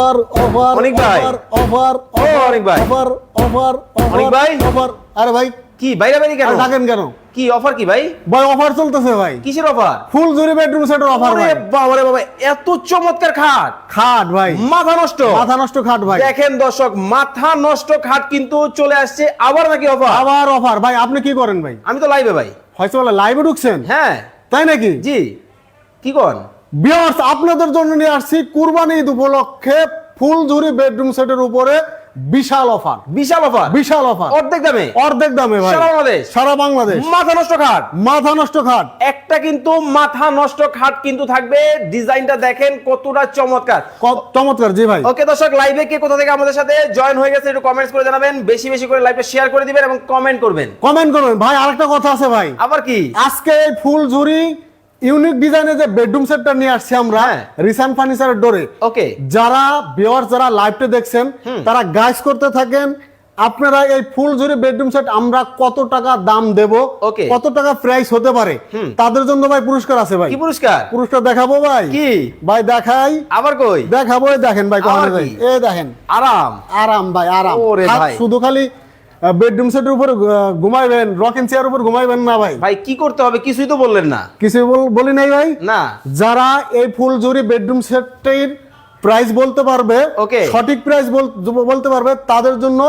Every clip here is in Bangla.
অফার অফার ভাই। অফার অফার ভাই। অফার অফার অনিক ভাই। অফার আরে ভাই কি বাইরে বাইরে কেন? আর কেন? কি অফার কি ভাই? ভাই অফার চলতেছে ভাই। কিসের অফার ফুল জুড়ি বেডরুম সেটের অফার ভাই। বাবা রে বাবা এত চমৎকার খাট। খাট ভাই। মাথা নষ্ট। মাথা নষ্ট খাট ভাই। দেখেন দর্শক মাথা নষ্ট খাট কিন্তু চলে আসছে আবার নাকি অফার আবার অফার ভাই আপনি কি করেন ভাই? আমি তো লাইভে ভাই। হয়তো লাইভে ঢুকছেন? হ্যাঁ। তাই নাকি? জি। কি কোন বিয়ার্স আপনাদের জন্য নিয়ে আসছি কুরবানি ঈদ উপলক্ষে ফুল ঝুরি বেডরুম সেটের উপরে বিশাল অফার বিশাল অফার বিশাল অফার অর্ধেক দামে? অর্ধেক দামে ভাই। সারা বাংলাদেশ। সারা বাংলাদেশ। মাথা নষ্ট খাট? মাথা নষ্ট খাট। একটা কিন্তু মাথা নষ্ট খাট কিন্তু থাকবে। ডিজাইনটা দেখেন কতটা চমৎকার। চমৎকার জি ভাই। ওকে দর্শক লাইভে কে কোথা থেকে আমাদের সাথে জয়েন হয়ে গেছে একটু কমেন্টস করে জানাবেন। বেশি বেশি করে লাইভটা শেয়ার করে দিবেন এবং কমেন্ট করবেন। কমেন্ট করবেন। ভাই আরেকটা কথা আছে ভাই। আবার কি? আজকে ফুল ঝুরি ইউনিক ডিজাইনের যে বেডরুম সেটটা নিয়ে আসছি আমরা হ্যাঁ। রিসান ফার্নিচারের ডোরে। ওকে। যারা ভিউয়ার যারা লাইভটা দেখছেন তারা গাইস করতে থাকেন আপনারা এই ফুল জুড়ে বেডরুম সেট আমরা কত টাকা দাম দেব Okay. কত টাকা প্রাইস হতে পারে তাদের জন্য ভাই পুরস্কার আছে ভাই। কি পুরস্কার? পুরস্কার দেখাবো ভাই? কি? ভাই দেখাই। আবার কই? দেখাবো দেখেন ভাই কখনো ভাই? এই দেখেন। আরাম। আরাম ভাই আরাম। ওরে ভাই। শুধু খালি বেডরুম সেটের উপর ঘুমাইবেন রকিং চেয়ার উপর ঘুমাইবেন না ভাই। ভাই কি করতে হবে? কিছুই তো বললেন না। কিছু বল- বলি নাই ভাই? না। যারা এই ফুল জুড়ি বেডরুম সেটটির প্রাইস বলতে পারবে ওকে সঠিক প্রাইস বলতে পারবে তাদের জন্য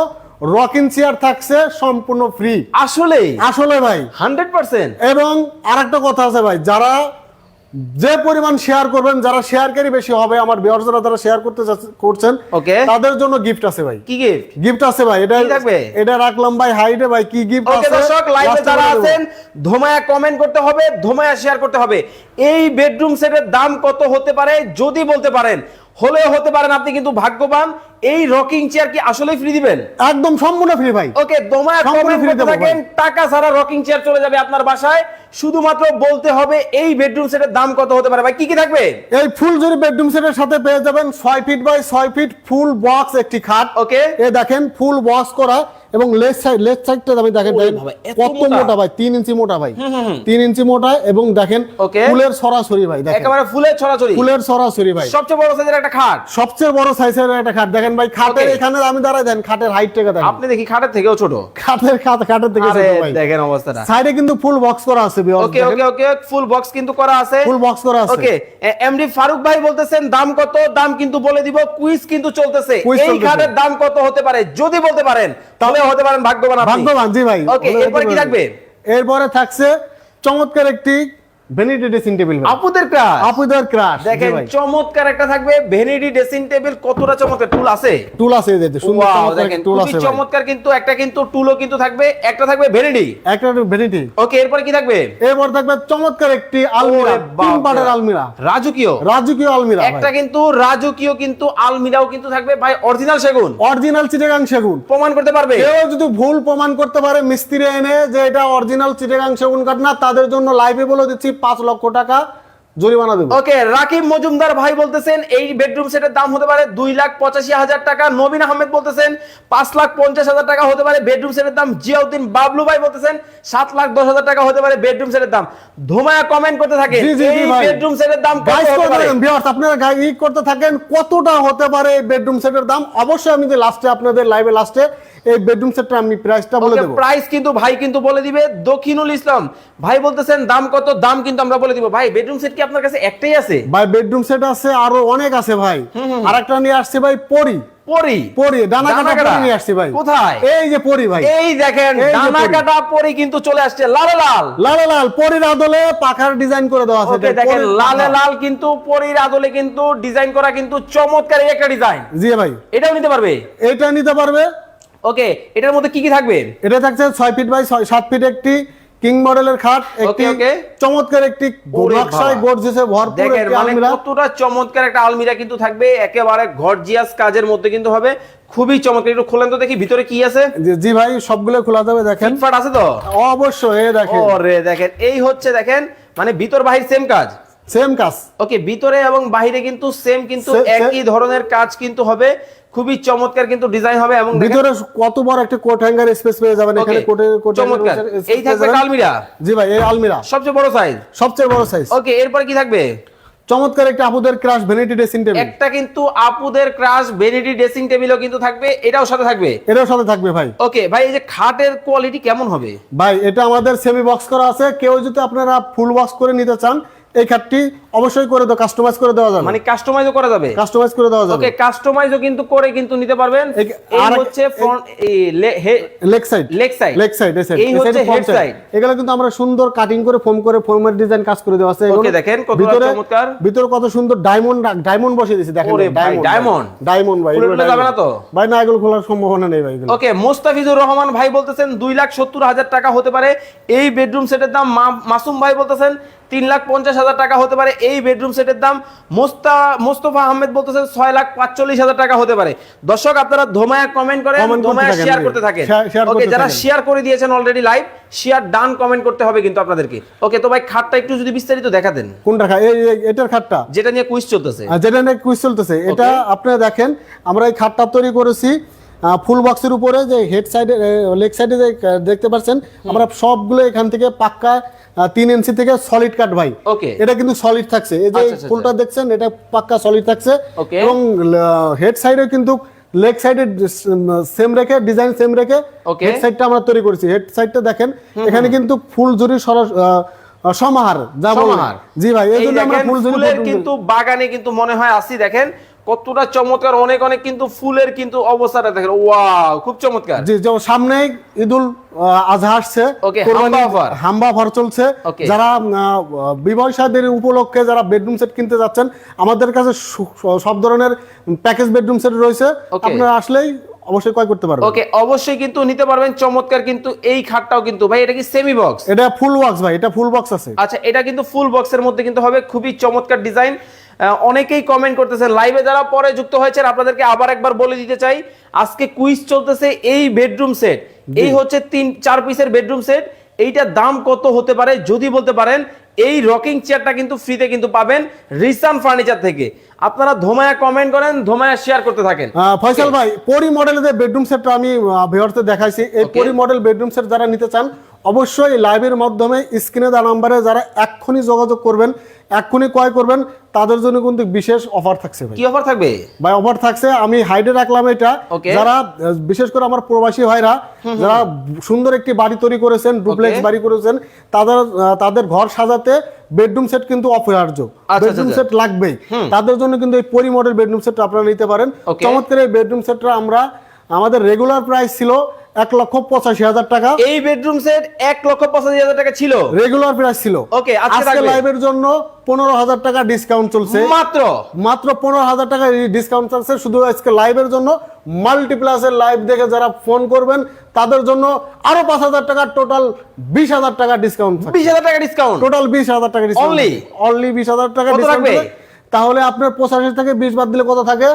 রকিং চেয়ার থাকছে সম্পূর্ণ ফ্রি আসলে আসলে ভাই। হান্ড্রেড পার্সেন্ট এবং আরেকটা কথা আছে ভাই যারা যে পরিমাণ শেয়ার করবেন যারা শেয়ারকারী বেশি হবে আমার বিহার যারা শেয়ার করতে করছেন ওকে তাদের জন্য গিফট আছে ভাই। কি গিফট গিফট আছে ভাই এটা থাকবে? এটা রাখলাম ভাই হাইটে ভাই কি গিফট আছে? ওকে দর্শক লাইভে যারা আছেন ধোমায়া কমেন্ট করতে হবে ধোমায়া শেয়ার করতে হবে। এই বেডরুম সেটের দাম কত হতে পারে যদি বলতে পারেন হলেও হতে পারেন আপনি কিন্তু ভাগ্যবান। এই রকিং চেয়ার কি আসলে ফ্রি দিবেন? একদম সম্পূর্ণ ফ্রি ভাই। ওকে দমায় সম্পূর্ণ ফ্রি থাকেন টাকা ছাড়া রকিং চেয়ার চলে যাবে আপনার বাসায়। শুধুমাত্র বলতে হবে এই বেডরুম সেটের দাম কত হতে পারে ভাই? কি কি থাকবে? এই ফুল জুড়ি বেডরুম সেটের সাথে পেয়ে যাবেন 6 feet by 6 feet full box একটি খাট। ওকে এ দেখেন ফুল বক্স করা। এবং লেফট সাইড লেফট সাইডটা আমি দেখেন কত মোটা। ভাই তিন ইঞ্চি মোটা ভাই। তিন ইঞ্চি মোটা এবং দেখেন ফুলের সরাসরি ভাই দেখেন। একেবারে ফুলের ছড়াছড়ি ফুলের সরাসরি ভাই। সবচেয়ে বড় সাইজের একটা খাট। সবচেয়ে বড় সাইজের একটা খাট। দেখেন ভাই খাটের এখানে আমি দাঁড়াই দেন খাটের হাইট থেকে দেখেন। আপনি দেখি খাটের থেকেও ছোট। খাটের খাট খাটের থেকে ছোট ভাই। দেখেন অবস্থাটা। সাইডে কিন্তু ফুল বক্স করা আছে ভাই ওকে ওকে ওকে ফুল বক্স কিন্তু করা আছে। ফুল বক্স করা আছে। ওকে এমডি ফারুক ভাই বলতেছেন দাম কত? দাম কিন্তু বলে দিব কুইজ কিন্তু চলতেছে। এই খাটের দাম কত হতে পারে? যদি বলতে পারেন তাহলে হতে পারেন ভাগ্যবান ভাগ্যবান জি ভাই ওকে এরপরে কি থাকবে? এরপরে থাকছে চমৎকার একটি ভ্যানিটি ড্রেসিং টেবিল আপুদের ক্রাশ আপুদের ক্রাশ দেখেন চমৎকার একটা থাকবে ভেনিটি ড্রেসিং টেবিল কতটা চমৎকার টুল আছে? টুল আছে এই যে সুন্দর দেখেন টুল আছে চমৎকার কিন্তু একটা কিন্তু টুলও কিন্তু থাকবে একটা থাকবে ভেনিটি একটা ভ্যানিটি ওকে এরপরে কি থাকবে? এরপর থাকবে চমৎকার একটি আলমিরা তিন পাটের আলমিরা। রাজকীয়। রাজকীয় আলমিরা একটা কিন্তু রাজকীয় কিন্তু আলমিরাও কিন্তু থাকবে। ভাই অরিজিনাল সেগুন। অরিজিনাল চিটাগাং সেগুন। প্রমাণ করতে পারবে। কেউ যদি ভুল প্রমাণ করতে পারে মিস্ত্রি এনে যে এটা অরিজিনাল চিটাগাং সেগুন কাঠ না তাদের জন্য লাইভে বলে দিচ্ছি। পাঁচ লক্ষ টাকা। জরিমানা দেবো। ওকে রাকিব মজুমদার ভাই বলতেছেন এই বেডরুম সেটের দাম হতে পারে দুই লাখ পঁচাশি হাজার টাকা। নবীন আহমেদ বলতেছেন পাঁচ লাখ পঞ্চাশ হাজার টাকা হতে পারে বেডরুম সেটের দাম। জিয়াউদ্দিন বাবলু ভাই বলতেছেন সাত লাখ দশ হাজার টাকা হতে পারে বেডরুম সেটের দাম। ধোমায়া কমেন্ট করতে থাকে এই বেডরুম সেটের দাম আপনারা করতে থাকেন কতটা হতে পারে এই বেডরুম সেটের দাম? অবশ্যই আমি যে লাস্টে আপনাদের লাইভে লাস্টে এই বেডরুম সেটটা আমি প্রাইসটা বলে দেবো। প্রাইস কিন্তু ভাই কিন্তু বলে দিবে দক্ষিণুল ইসলাম। ভাই বলতেছেন দাম কত? দাম কিন্তু আমরা বলে দিব। ভাই বেডরুম সেট কি আপনার কাছে একটাই আছে? ভাই বেডরুম সেট আছে আরও অনেক আছে ভাই। আরেকটা নিয়ে আসছে ভাই পরি। পরি? পরি ডানা কাটা পরি নিয়ে আসছি ভাই। কোথায়? এই যে পরি ভাই। এই দেখেন ডানা কাটা পরি কিন্তু চলে আসছে লাল লাল। লাল লাল পরির আদলে পাখার ডিজাইন করে দেওয়া আছে। ওকে দেখেন লালে। লাল কিন্তু পরির আদলে কিন্তু ডিজাইন করা কিন্তু চমৎকার একটা ডিজাইন জি ভাই। এটাও নিতে পারবে? এটা নিতে পারবে। ওকে এটার মধ্যে কি কি থাকবে? এটা থাকছে ছয় ফিট বাই ছয়- সাত ফিট একটি কিং মডেলের খাট একটি চমৎকার একটি নকশায় গর্জিয়াসে ভরপুর দেখেন মানে আলমিরা। কতটা চমৎকার একটা আলমিরা কিন্তু থাকবে একেবারে গর্জিয়াস কাজের মধ্যে কিন্তু হবে খুবই চমৎকার। একটু খোলেন তো দেখি ভিতরে কি আছে? জি- ভাই সবগুলো খোলা যাবে দেখেন। ফিটফাট আছে তো? অবশ্যই এই দেখেন। ওরে দেখেন এই হচ্ছে দেখেন মানে ভিতর বাহির সেম কাজ। সেম কাজ। ওকে ভিতরে এবং বাহিরে কিন্তু সেম কিন্তু একই ধরনের কাজ কিন্তু হবে। খুবই চমৎকার কিন্তু ডিজাইন হবে এবং ভিতরে কত বড় একটা কোট হ্যাঙ্গার স্পেস পেয়ে যাবেন এখানে কোটে কোট চমৎকার। এই থাকবে আলমিরা। জি ভাই এই আলমিরা। সবচেয়ে বড় সাইজ সবচেয়ে বড় সাইজ ওকে এরপর কি থাকবে? চমৎকার একটা আপুদের ক্রাশ ভ্যানিটি ড্রেসিং টেবিল একটা কিন্তু আপুদের ক্রাশ ভেনিটি ড্রেসিং টেবিলও কিন্তু থাকবে এটাও সাথে থাকবে? এটাও সাথে থাকবে ভাই। ওকে ভাই এই যে খাটের কোয়ালিটি কেমন হবে? ভাই এটা আমাদের সেমি বক্স করা আছে। কেউ যদি আপনারা ফুল বক্স করে নিতে চান এই খাটটি অবশ্যই করে দাও কাস্টমাইজ করে দেওয়া যাবে। মানে কাস্টমাইজও করা যাবে? কাস্টমাইজ করে দেওয়া যাবে। ওকে কাস্টমাইজও কিন্তু করে কিন্তু নিতে পারবেন। এই- এই হচ্ছে ফ্রন্ট এই leg side leg side leg side এই হচ্ছে হেড সাইড এগুলো কিন্তু আমরা সুন্দর কাটিং করে ফোম করে ফোমের ডিজাইন কাজ করে দেওয়া আছে। ওকে, দেখেন ভিতরে চমৎকার। ভিতরে কত সুন্দর ডায়মন্ড ডায়মন্ড বসিয়ে দিয়েছে দেখেন ওরে ভাই, diamond। ডায়মন্ড ভাই। এগুলো যাবে না তো? ভাই না এগুলো খোলার সম্ভাবনা নেই ভাই এগুলো। ওকে মোস্তাফিজুর রহমান ভাই বলতেছেন দুই লাখ সত্তর হাজার টাকা হতে পারে। এই বেডরুম সেটের দাম মাসুম ভাই বলতেছেন তিন লাখ পঞ্চাশ হাজার টাকা হতে পারে। এই বেডরুম সেটের দাম মোস্তা মোস্তফা আহমেদ বলতেছেন ছয় লাখ পাঁচচল্লিশ হাজার টাকা হতে পারে। দর্শক আপনারা ধোমায়া কমেন্ট করেন ধোমায়া শেয়ার করতে থাকেন। ওকে যারা শেয়ার করে দিয়েছেন already live share done comment করতে হবে কিন্তু আপনাদেরকে। ওকে তো ভাই খাটটা একটু যদি বিস্তারিত দেখা দেন। কোনটা এই এটার খাটটা? যেটা নিয়ে কুইজ চলতেছে। আর যেটা নিয়ে কুইজ চলতেছে। এটা আপনারা দেখেন আমরা এই খাটটা তৈরি করেছি ফুল বক্সের উপরে যে হেড সাইডে লেগ সাইডে যে দেখতে পাচ্ছেন আমরা সবগুলো এখান থেকে পাক্কা তিন ইঞ্চি থেকে সলিড কাট ভাই। এটা কিন্তু সলিড থাকছে। এই যে আচ্ছা, আচ্ছা, ফুলটা দেখছেন এটা পাক্কা সলিড থাকছে। এবং হেড সাইডে কিন্তু লেগ সাইডে সেম রেখে ডিজাইন সেম রেখে. হেড সাইডটা আমরা তৈরি করেছি। হেড সাইডটা দেখেন এখানে কিন্তু ফুল জুরি সরাস সমাহার। জি ভাই এই জন্য আমরা ফুল bedroom কিন্তু বাগানে কিন্তু মনে হয় আসি দেখেন। কতটা চমৎকার অনেক অনেক কিন্তু ফুলের কিন্তু অবস্থাটা দেখেন। ওয়াও খুব চমৎকার। জি যেমন সামনেই ঈদুল আজহা আসছে। হাম্বা। অফার। চলছে। যারা আহ, বিবাহ সাদের উপলক্ষে যারা বেডরুম সেট কিনতে যাচ্ছেন আমাদের কাছে সব ধরনের প্যাকেজ বেডরুম সেট রয়েছে. আপনারা আসলেই অবশ্যই ক্রয় করতে পারবেন। ওকে অবশ্যই কিন্তু নিতে পারবেন। চমৎকার কিন্তু এই খাটটাও কিন্তু ভাই এটা কি সেমি বক্স এটা ফুল বক্স ভাই এটা ফুল বক্স আছে। আচ্ছা এটা কিন্তু ফুল বক্সের মধ্যে কিন্তু হবে। খুবই চমৎকার ডিজাইন অনেকেই কমেন্ট করতেছেন লাইভে যারা পরে যুক্ত হয়েছে আপনাদেরকে আবার একবার বলে দিতে চাই আজকে কুইজ চলতেছে এই বেডরুম সেট এই হচ্ছে তিন চার পিসের বেডরুম সেট এইটার দাম কত হতে পারে? যদি বলতে পারেন এই রকিং চেয়ারটা কিন্তু ফ্রিতে কিন্তু পাবেন রিসান ফার্নিচার থেকে। আপনারা ধোমায়া কমেন্ট করেন ধোমায়া শেয়ার করতে থাকেন। ফয়সাল ভাই পরি মডেলের যে বেডরুম সেটটা আমি ভিউয়ার্সদের দেখাইছি এই পরি মডেল বেডরুম সেট যারা নিতে চান অবশ্যই লাইভের মাধ্যমে স্ক্রিনে দেওয়া নাম্বারে যারা এক্ষুনি যোগাযোগ করবেন এক্ষুনি ক্রয় করবেন তাদের জন্য কিন্তু বিশেষ অফার থাকছে ভাই। কি অফার থাকবে? ভাই অফার থাকছে আমি হাইডে রাখলাম এটা। যারা বিশেষ করে আমার প্রবাসী ভাইরা যারা সুন্দর একটি বাড়ি তৈরি করেছেন ডুপ্লেক্স বাড়ি করেছেন তাদের তাদের ঘর সাজাতে বেডরুম সেট কিন্তু অপরিহার্য। আচ্ছা, বেডরুম আচ্ছা। সেট লাগবেই। তাদের জন্য কিন্তু এই পরি মডেল বেডরুম সেট আপনারা নিতে পারেন. চমৎকার এই বেডরুম সেটটা আমরা আমাদের রেগুলার প্রাইস ছিল এক লক্ষ পঁচাশি হাজার টাকা। এই বেডরুম সেট এক লক্ষ পঁচাশি হাজার টাকা ছিল? রেগুলার প্রাইস ছিল। Okay, আজকে লাইভের জন্য পনেরো হাজার টাকা ডিসকাউন্ট চলছে। মাত্র? মাত্র পনেরো হাজার টাকা ডিসকাউন্ট চলছে। শুধু আজকে লাইভের জন্য মাল্টিপ্লাসের লাইভ দেখে যারা ফোন করবেন তাদের জন্য আরও পাঁচ হাজার টাকা টোটাল বিশ হাজার টাকা ডিসকাউন্ট বিশ হাজার টাকা ডিসকাউন্ট টোটাল বিশ হাজার টাকা ডিসকাউন্ট Only? অনলি বিশ হাজার টাকা ডিসকাউন্ট? তাহলে আপনার পঁচাশি থেকে বিশ বাদ দিলে কত থাকে?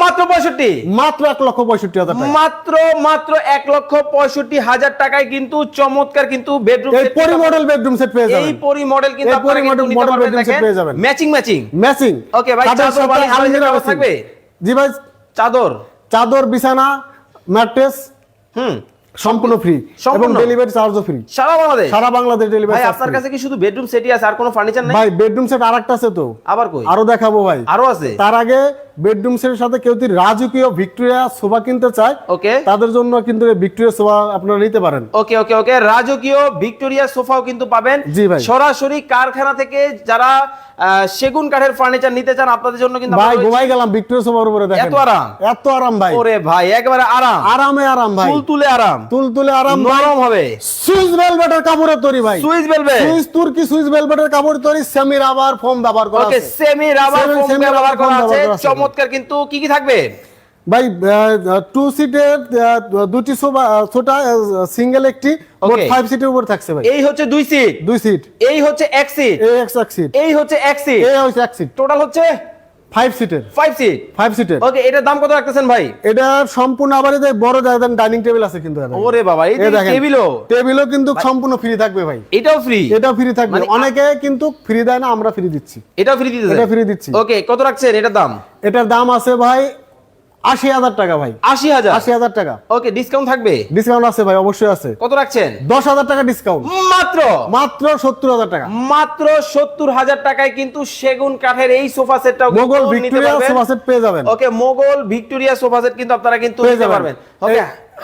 মাত্র পঁয়ষট্টি। মাত্র এক লক্ষ পঁয়ষট্টি হাজার মাত্র মাত্র এক লক্ষ পঁয়ষট্টি হাজার টাকায় কিন্তু চমৎকার কিন্তু বেডরুম এই পরি মডেল বেডরুম সেট পেয়ে এই পরি মডেল কিন্তু এই পরি model পারবেন bedroom set পেয়ে যাবেন। ম্যাচিং ম্যাচিং ম্যাচিং Okay, ভাই, চাদর বালিশ থাকবে? জি ভাই চাদর। চাদর বিছানা ম্যাট্রেস হুম। সম্পূর্ণ ফ্রি এবং? ডেলিভারি চার্জও ফ্রি সারা বাংলাদেশ? সারা বাংলাদেশ ডেলিভারি ভাই আপনার কাছে কি শুধু বেডরুম সেটই আছে আর কোনো ফার্নিচার নাই? ভাই বেডরুম সেট আরেকটা আছে তো। আবার কই? আরও দেখাবো ভাই। আরও আছে? তার আগে বেডরুম সেটের সাথে কেউ যদি রাজকীয় ভিক্টোরিয়া সোফা কিনতে চায় ওকে। তাদের জন্য কিন্তু ভিক্টোরিয়া সোফা আপনারা নিতে পারেন। ওকে ওকে ওকে। রাজকীয় ভিক্টোরিয়া সোফাও কিন্তু পাবেন। জি ভাই। সরাসরি কারখানা থেকে যারা সেগুন কাঠের ফার্নিচার নিতে চান আপনাদের জন্য কিন্তু ভাই ঘুমাই গেলাম ভিক্টোরিয়া সোফার উপরে দেখেন। এত আরাম? এত আরাম ভাই। ওরে ভাই একেবারে আরাম। আরামে আরাম ভাই। তুল তুলে আরাম। তুল তুলে আরাম নরম হবে। সুইস ভেলভেটের কাপড়ের তৈরি ভাই। সুইচ বেলবে সুইস তুর্কি সুইস ভেলভেটের কাপড় তৈরি সেমি রাবার ফোম ব্যবহার করা আছে। ওকে সেমি রাবার ফোম ব্যবহার করা আছে। ব্যবহার করা আছে। চমৎকার কিন্তু কি কি থাকবে? ভাই টু সিটের দুটি সোফা ছোটা সিঙ্গেল একটি মোট ফাইভ সিটের উপর থাকছে ভাই। এই হচ্ছে দুই সিট দুই সিট এই হচ্ছে এক সিট এই এক এক সিট এই হচ্ছে এক সিট এই হচ্ছে এক সিট টোটাল হচ্ছে? ফাইভ সিটের ফাইভ সিট ফাইভ সিটের ওকে এটার দাম কত রাখতেছেন ভাই? এটা সম্পূর্ণ আবার এদের বড় জায়গার ডাইনিং টেবিল আছে কিন্তু। ওরে বাবা এই টেবিলও টেবিলও কিন্তু সম্পূর্ণ ফ্রি থাকবে ভাই। এটাও ফ্রি এটাও ফ্রি থাকবে। মানে- অনেকে কিন্তু ফ্রি দেয় না আমরা ফ্রি দিচ্ছি। এটাও ফ্রি দিতেছে? এটা ফ্রি দিচ্ছি। ওকে কত রাখছেন এটার দাম? এটার দাম আছে ভাই আশি হাজার টাকা ভাই। আশি হাজার? আশি হাজার টাকা। ওকে ডিসকাউন্ট থাকবে? ডিসকাউন্ট আছে ভাই অবশ্যই আছে। কত রাখছেন? দশ হাজার টাকা ডিসকাউন্ট মাত্র? মাত্র সত্তর হাজার টাকা। মাত্র সত্তর হাজার টাকায় কিন্তু সেগুন কাঠের এই সোফা সেটটাও মোগল ভিক্টোরিয়া সোফা সেট পেয়ে যাবেন। Okay Mughal Victoria sofa set কিন্তু আপনারা কিন্তু পেয়ে। পারবেন। ওকে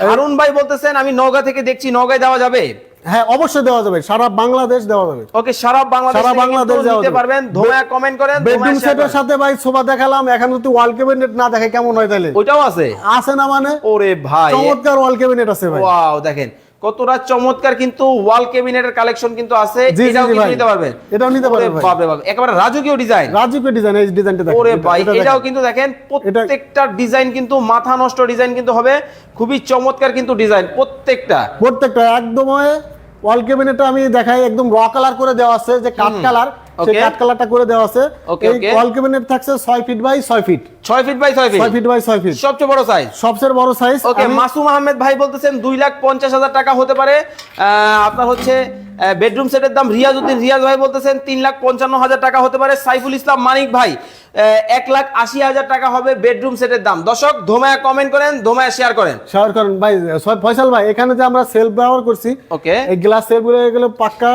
হারুন ভাই বলতেছেন আমি নওগাঁ থেকে দেখছি নওগাঁয় দেওয়া যাবে? হ্যাঁ অবশ্যই দেওয়া যাবে। সারা বাংলাদেশ দেওয়া যাবে। ওকে সারা বাংলাদেশ সারা বাংলাদেশ যাবে। পারবেন ধোয়া কমেন্ট করেন বেডরুম সেটের সাথে ভাই সোফা দেখালাম এখন যদি ওয়াল ক্যাবিনেট না দেখে কেমন হয় তাহলে ওইটাও আছে। আছে না মানে? ওরে ভাই চমৎকার ওয়াল ক্যাবিনেট আছে ভাই। ওয়াও দেখেন কতটা চমৎকার কিন্তু ওয়াল ক্যাবিনেটের কালেকশন কিন্তু আছে। এটাও কিন্তু নিতে পারবেন। এটাও নিতে পারবেন বাপ রে বাপ একেবারে রাজকীয় ডিজাইন রাজুকে ডিজাইন এই ডিজাইনটা দেখেন। ওরে ভাই এটাও কিন্তু দেখেন প্রত্যেকটা ডিজাইন কিন্তু মাথা নষ্ট ডিজাইন কিন্তু হবে। খুবই চমৎকার কিন্তু ডিজাইন প্রত্যেকটা। প্রত্যেকটা একদম ওয়াল ক্যাবিনেটটা আমি দেখাই একদম র কালার করে দেওয়া আছে যে কাঠ কালার সেই. কাঠ কালারটা করে দেওয়া আছে। এই ওয়াল ক্যাবিনেট থাকছে 6 ফিট বাই 6 ফিট ছয় ফিট বাই ছয় ফিট 6 ফিট বাই 6 ফিট সবচেয়ে বড় সাইজ সবচেয়ে বড় সাইজ ওকে মাসুম আহমেদ ভাই বলতেছেন দুই লাখ পঞ্চাশ হাজার টাকা হতে পারে। আপনার হচ্ছে বেডরুম সেটের দাম রিয়াজ উদ্দিন রিয়াজ ভাই বলতেছেন তিন লাখ পঞ্চান্ন হাজার টাকা হতে পারে। সাইফুল ইসলাম মানিক ভাই এক লাখ আশি হাজার টাকা হবে বেডরুম সেটের দাম। দর্শক ধোমায়া কমেন্ট করেন ধোমায়া শেয়ার করেন। শেয়ার করেন। ভাই ফয়সাল ভাই এখানে যে আমরা সেলফ ব্যবহার করছি ওকে এই গ্লাস সেলফগুলো পাক্কা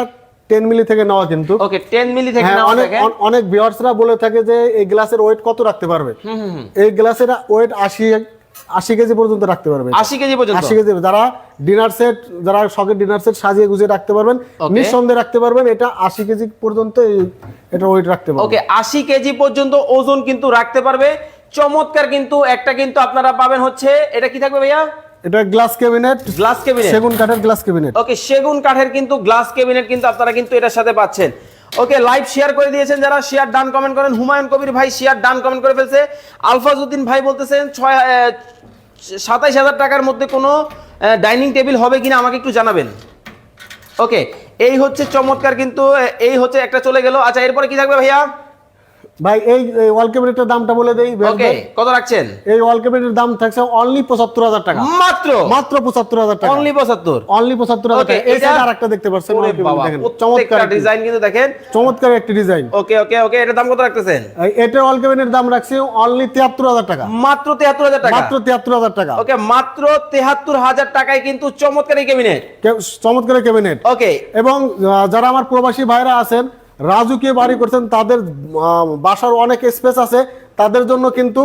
10 মিলি থেকে নেওয়া কিন্তু। ওকে টেন মিলি থেকে হ্যাঁ নেওয়া অনেক অনেক ভিউয়ার্সরা বলে থাকে যে এই গ্লাসের ওয়েট কত রাখতে পারবে? এই গ্লাসের ওয়েট 80 80 কেজি পর্যন্ত রাখতে পারবে। আশি কেজি পর্যন্ত? আশি কেজি যারা ডিনার সেট যারা শখের ডিনার সেট সাজিয়ে গুছিয়ে রাখতে পারবেন নিঃসন্দেহে রাখতে পারবেন এটা আশি কেজি পর্যন্ত এটা ওয়েট রাখতে পারবেন ওকে আশি কেজি পর্যন্ত ওজন কিন্তু রাখতে পারবে। চমৎকার কিন্তু একটা কিন্তু আপনারা পাবেন হচ্ছে এটা কি থাকবে ভাইয়া? এটা গ্লাস ক্যাবিনেট গ্লাস ক্যাবিনেট? সেগুন কাঠের গ্লাস ক্যাবিনেট। ওকে সেগুন কাঠের কিন্তু গ্লাস ক্যাবিনেট কিন্তু আপনারা কিন্তু এটার সাথে পাচ্ছেন। ওকে লাইভ শেয়ার করে দিয়েছেন যারা শেয়ার ডান কমেন্ট করেন। হুমায়ুন কবির ভাই শেয়ার ডান কমেন্ট করে ফেলছে। আলফাজউদ্দিন ভাই বলতেছেন ছয় সাতাইশ হাজার টাকার মধ্যে কোনো ডাইনিং টেবিল হবে কিনা আমাকে একটু জানাবেন। ওকে এই হচ্ছে চমৎকার কিন্তু এই হচ্ছে একটা চলে গেল। আচ্ছা এরপরে কি থাকবে ভাইয়া? ভাই এই ওয়াল ক্যাবিনেটের দামটা বলে দেই ওকে কত রাখছেন? এই ওয়াল ক্যাবিনেটের দাম থাকছে অনলি পঁচাত্তর হাজার টাকা। মাত্র? মাত্র পঁচাত্তর হাজার টাকা। অনলি পঁচাত্তর? অনলি পঁচাত্তর হাজার ওকে টাকা। এই সাইড আরেকটা দেখতে পাচ্ছেন দেখেন। চমৎকার ডিজাইন কিন্তু দেখেন। চমৎকার একটি ডিজাইন ওকে ওকে ওকে এটার দাম কত রাখতেছেন? এটা ওয়াল ক্যাবিনেটের দাম রাখছি অনলি তিয়াত্তর হাজার টাকা। মাত্র তেহাত্তর হাজার টাকা? মাত্র তিয়াত্তর হাজার টাকা। ওকে মাত্র তেহাত্তর হাজার টাকায় কিন্তু চমৎকার এই ক্যাবিনেট চমৎকার ক্যাবিনেট ওকে এবং যারা আমার প্রবাসী ভাইরা আছেন রাজুকে বাড়ি করছেন তাদের বাসার অনেক স্পেস আছে তাদের জন্য কিন্তু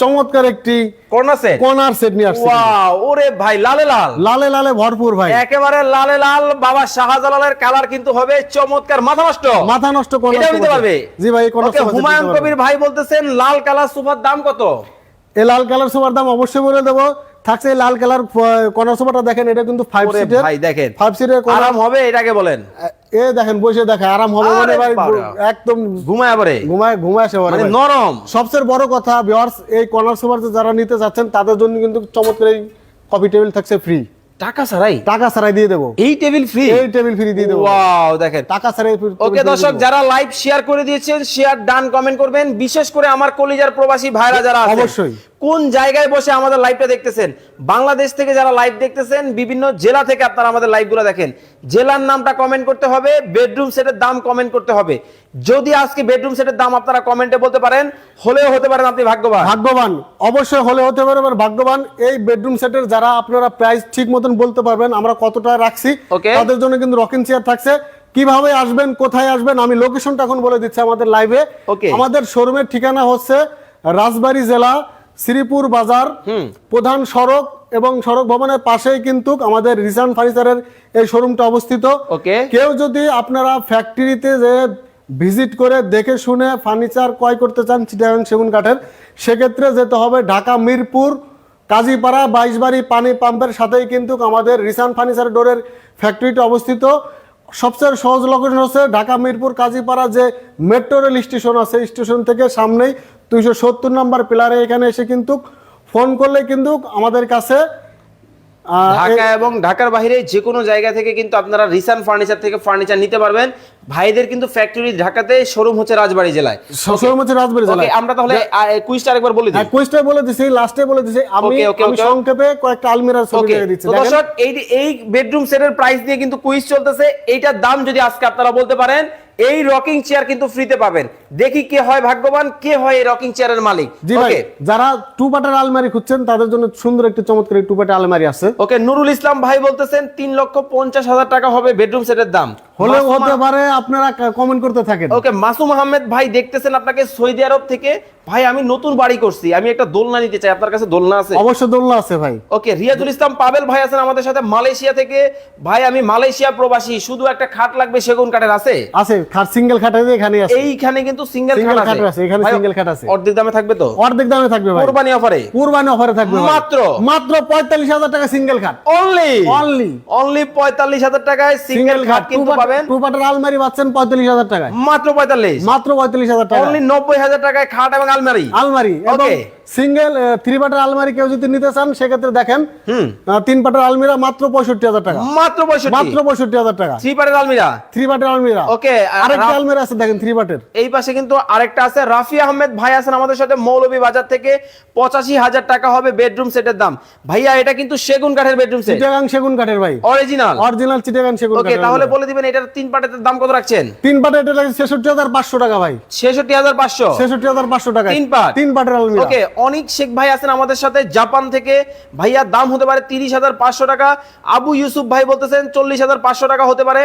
চমৎকার একটি কর্নার সেট কর্নার সেট নিয়ে আসছে ওয়াও ওরে ভাই লালে লাল। লালে লালে ভরপুর ভাই। একেবারে লালে লাল বাবা শাহজালালের কালার কিন্তু হবে চমৎকার মাথা নষ্ট। মাথা নষ্ট corner এটাও নিতে পারবে? জি ভাই হুমায়ুন কবির ভাই বলতেছেন লাল কালার সোফার দাম কত? এই লাল কালার সোফার দাম অবশ্যই বলে দেবো। থাকছে লাল কালার কর্নার সোফাটা দেখেন এটা কিন্তু ফাইভ সিটের ভাই দেখেন। ফাইভ সিটের আরাম হবে এটাকে বলেন। এ দেখেন বসে দেখে আরাম হবে মানে ভাই একদম ঘুমায় পরে ঘুমায় ঘুমায় আসে মানে নরম। সবচেয়ে বড় কথা ভিউয়ার্স এই কর্নার সোফার যারা নিতে যাচ্ছেন তাদের জন্য কিন্তু চমৎকার এই কফি টেবিল থাকছে ফ্রি টাকা ছাড়াই? টাকা ছাড়াই দিয়ে দেবো। এই টেবিল ফ্রি এই টেবিল ফ্রি দিয়ে দেবো। ওয়াও দেখেন। টাকা ছাড়াই ওকে দর্শক যারা লাইভ শেয়ার করে দিয়েছেন শেয়ার ডান কমেন্ট করবেন। বিশেষ করে আমার কলিজার প্রবাসী ভাইরা যারা আছেন অবশ্যই। কোন জায়গায় বসে আমাদের লাইভটা দেখতেছেন? বাংলাদেশ থেকে যারা লাইভ দেখতেছেন বিভিন্ন জেলা থেকে আপনারা আমাদের লাইভগুলো দেখেন। জেলার নামটা কমেন্ট করতে হবে বেডরুম সেটের দাম কমেন্ট করতে হবে। যদি আজকে বেডরুম সেটের দাম আপনারা কমেন্টে বলতে পারেন হলেও হতে পারেন আপনি ভাগ্যবান। ভাগ্যবান অবশ্যই হলে হতে পারে ভাগ্যবান এই বেডরুম সেটের যারা আপনারা প্রাইস ঠিক মতন বলতে পারবেন আমরা কতটা রাখছি. তাদের জন্য কিন্তু রকিং চেয়ার থাকছে। কীভাবে আসবেন কোথায় আসবেন আমি লোকেশনটা এখন বলে দিচ্ছি আমাদের লাইভে. আমাদের শোরুমের ঠিকানা হচ্ছে রাজবাড়ী জেলা শ্রীপুর বাজার প্রধান সড়ক এবং সড়ক ভবনের পাশেই কিন্তু আমাদের রিসান ফার্নিচারের এই শোরুমটা অবস্থিত। কেউ যদি আপনারা ফ্যাক্টরিতে যে ভিজিট করে দেখে শুনে ফার্নিচার ক্রয় করতে চান চিটাগাং সেগুন কাঠের সেক্ষেত্রে যেতে হবে ঢাকা মিরপুর কাজীপাড়া বাইশবাড়ি পানি পাম্পের সাথেই কিন্তু আমাদের রিসান ফার্নিচার ডোরের ফ্যাক্টরিটা অবস্থিত। সবচেয়ে সহজ লোকেশন হচ্ছে ঢাকা মিরপুর কাজীপাড়া যে মেট্রো রেল স্টেশন আছে স্টেশন থেকে সামনেই দুইশো সত্তর নম্বর পিলারে এখানে এসে কিন্তু ফোন করলে কিন্তু আমাদের কাছে ঢাকা এবং ঢাকার বাইরে যে কোনো জায়গা থেকে কিন্তু আপনারা রিসান ফার্নিচার থেকে ফার্নিচার নিতে পারবেন। ভাইদের কিন্তু ফ্যাক্টরি ঢাকাতে শোরুম হচ্ছে রাজবাড়ী জেলায়। শোরুম হচ্ছে রাজবাড়ী জেলায়। আমরা তাহলে কুইজটা আরেকবার বলে দিই। হ্যাঁ কুইজটা বলে দিছি লাস্টে বলে দিছি। আমি আমি সংক্ষেপে কয়েকটা আলমিরার ছবি দেখে দিচ্ছি। দর্শক এই এই বেডরুম সেটের প্রাইস দিয়ে কিন্তু কুইজ চলতেছে। এইটার দাম যদি আজকে আপনারা বলতে পারেন এই রকিং চেয়ার কিন্তু ফ্রিতে পাবেন। দেখি কে হয় ভাগ্যবান কে হয় এই রকিং চেয়ারের মালিক। জি ভাই যারা টু পাটার আলমারি খুঁজছেন তাদের জন্য সুন্দর একটি চমৎকার টু পাটার আলমারি আছে। ওকে নুরুল ইসলাম ভাই বলতেছেন তিন লক্ষ পঞ্চাশ হাজার টাকা হবে বেডরুম সেটের দাম। হলেও হতে পারে আপনারা কমেন্ট করতে থাকেন। ওকে মাসুম আহমেদ ভাই দেখতেছেন আপনাকে সৌদি আরব থেকে? ভাই আমি নতুন বাড়ি করছি। আমি একটা দোলনা নিতে চাই। আপনার কাছে দোলনা আছে? অবশ্য দোলনা আছে ভাই। ওকে রিয়াজুল ইসলাম পাবেল ভাই আছেন আমাদের সাথে মালয়েশিয়া থেকে। ভাই আমি মালয়েশিয়া প্রবাসী। শুধু একটা খাট লাগবে সেগুন কাঠের আছে? আছে খাট সিঙ্গেল খাট আছে এখানে আছে। এইখানে কিন্তু সিঙ্গেল খাট আছে, এখানে single খাট আছে। অর্ধেক দামে থাকবে তো? অর্ধেক দামে থাকবে ভাই। কোরবানি অফারে কুরবানি অফারে থাকবে মাত্র? মাত্র পঁয়তাল্লিশ হাজার টাকা সিঙ্গেল খাট। অনলি অনলি অনলি পঁয়তাল্লিশ হাজার টাকায় সিঙ্গেল খাট কিন্তু পাবেন। টু পাটার আলমারি পাচ্ছেন পঁয়তাল্লিশ হাজার টাকায়। মাত্র পঁয়তাল্লিশ? মাত্র পঁয়তাল্লিশ হাজার টাকা। অনলি নব্বই হাজার টাকায় খাট এবং আলমারি? আলমারি এবং সিঙ্গেল থ্রি পাটার আলমারি কেউ যদি নিতে চান সেক্ষেত্রে দেখেন তিন পাটার আলমিরা মাত্র পঁয়ষট্টি হাজার টাকা। মাত্র পঁয়ষট্টি? মাত্র পঁয়ষট্টি হাজার টাকা। থ্রি পারের আলমিরা? থ্রি পাটের আলমিরা। ওকে আরেকটা আলমিরা আছে দেখেন থ্রি পাটের এই পাশে কিন্তু আরেকটা আছে। রাফি আহমেদ ভাই আছেন আমাদের সাথে মৌলভী বাজার থেকে পঁচাশি হাজার টাকা হবে বেডরুম সেটের দাম। ভাইয়া এটা কিন্তু সেগুন কাঠের বেডরুম সেট চিটাগাং সেগুন কাঠের ভাই। অরিজিনাল অরিজিনাল চিটাগাং সেগুন ওকে তাহলে বলে দিবেন এটার তিন পাটের দাম কত রাখছেন? তিন পাটে এটা লাগে ছেষট্টি হাজার পাঁচশো টাকা ভাই। ছেষট্টি হাজার পাঁচশো? ছেষট্টি হাজার পাঁচশো টাকা তিন পাট? তিন পাটের আলমিরা। ওকে অনিক শেখ ভাই আছেন আমাদের সাথে জাপান থেকে। ভাইয়া দাম হতে পারে তিরিশ হাজার পাঁচশো টাকা। আবু ইউসুফ ভাই বলতেছেন চল্লিশ হাজার পাঁচশো টাকা হতে পারে।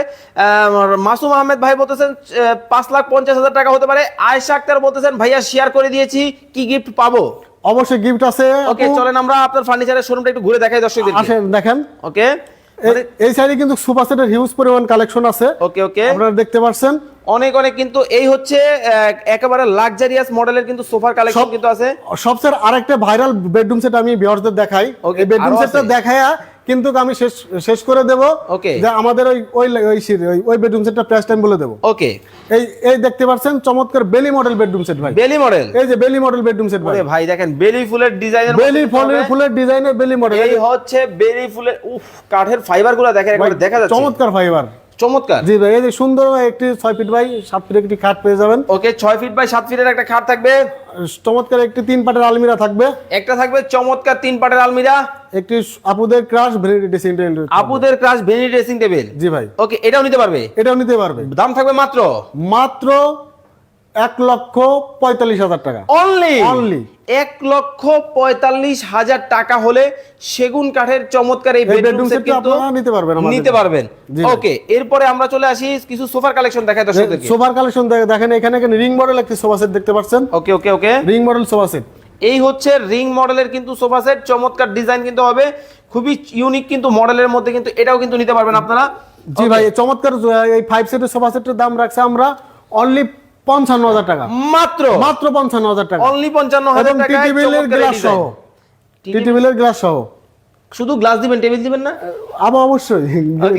মাসুম আহমেদ ভাই বলতেছেন আহ, পাঁচ লাখ পঞ্চাশ হাজার টাকা হতে পারে। আয়সা আক্তার বলতেছেন ভাইয়া শেয়ার করে দিয়েছি কি গিফট পাবো? অবশ্যই গিফট আছে। ওকে চলেন আমরা আপনার ফার্নিচারের শোরুমটা একটু ঘুরে দেখাই দর্শকদের আসেন দেখেন। ওকে এই- এই সাইডে কিন্তু সুপার সেটের হিউজ পরিমাণ কালেকশন আছে। ওকে ওকে আপনারা দেখতে পাচ্ছেন অনেক অনেক কিন্তু এই হচ্ছে একেবারে লাক্সারিয়াস মডেলের কিন্তু সোফার কালেকশন কিন্তু আছে। সবচেয়ে আরেকটা ভাইরাল বেডরুম সেট আমি ভিউয়ারদের দেখাই। এই বেডরুম সেটটা দেখায়া কিন্তু আমি শেষ শেষ করে দেব। Okay. যে আমাদের ওই ওই ওই ওই- বেডরুম সেটটা প্রাইস টাইম বলে দেব। ওকে এই এই দেখতে পাচ্ছেন চমৎকার বেলি মডেল বেডরুম সেট ভাই। বেলি মডেল এই যে বেলি মডেল বেডরুম সেট ভাই। ভাই দেখেন বেলি ফুলের ডিজাইনের বেলি ফুলের ফুলের ডিজাইনের বেলি মডেল এই হচ্ছে বেলি ফুলের উফ কাঠের ফাইবারগুলো দেখেন একবার দেখা যাচ্ছে। চমৎকার ফাইবার চমৎকার। জি ভাই এই যে সুন্দর একটি ছয় ফিট বাই সাত ফিট একটি খাট পেয়ে যাবেন। ওকে ছয় ফিট বাই সাত ফিটের একটা খাট থাকবে। চমৎকার একটি তিন পাটের আলমিরা থাকবে। একটা থাকবে চমৎকার তিন পাটের আলমিরা। একটি আপুদের ক্রাশ ভেনিটি ড্রেসিং টেবিল আপুদের ক্রাশ ভেনিটি ড্রেসিং টেবিল জি ভাই। ওকে এটাও নিতে পারবে? এটাও নিতে পারবে। দাম থাকবে মাত্র? মাত্র এক লক্ষ পঁয়তাল্লিশ হাজার টাকা। Only Only। এক লক্ষ পঁয়তাল্লিশ হাজার টাকা হলে সেগুন কাঠের চমৎকার এই বেডরুম সেট কিন্তু আপনারা নিতে পারবেন নিতে পারবেন। ওকে এরপরে আমরা চলে আসি কিছু সোফার কালেকশন দেখাই দর্শকদেরকে। সোফার কালেকশন দেখেন এখানে রিং মডেল একটি সোফা সেট দেখতে পাচ্ছেন। Okay okay okay ring model sofa set এই হচ্ছে রিং মডেলের কিন্তু সোফা সেট চমৎকার ডিজাইন কিন্তু হবে। খুবই ইউনিক কিন্তু মডেলের মধ্যে কিন্তু এটাও কিন্তু নিতে পারবেন আপনারা। জি ভাই চমৎকার এই ফাইভ সিটের সোফা সেটের দাম রাখছে আমরা অনলি পঞ্চান্ন হাজার টাকা। মাত্র? মাত্র পঞ্চান্ন হাজার টাকা। অনলি পঞ্চান্ন হাজার টাকা গ্লাস সহ। টিটিবিলের টিটি গ্লাস সহ। শুধু গ্লাস দিবেন টেবিল দিবেন না? আবার অবশ্যই।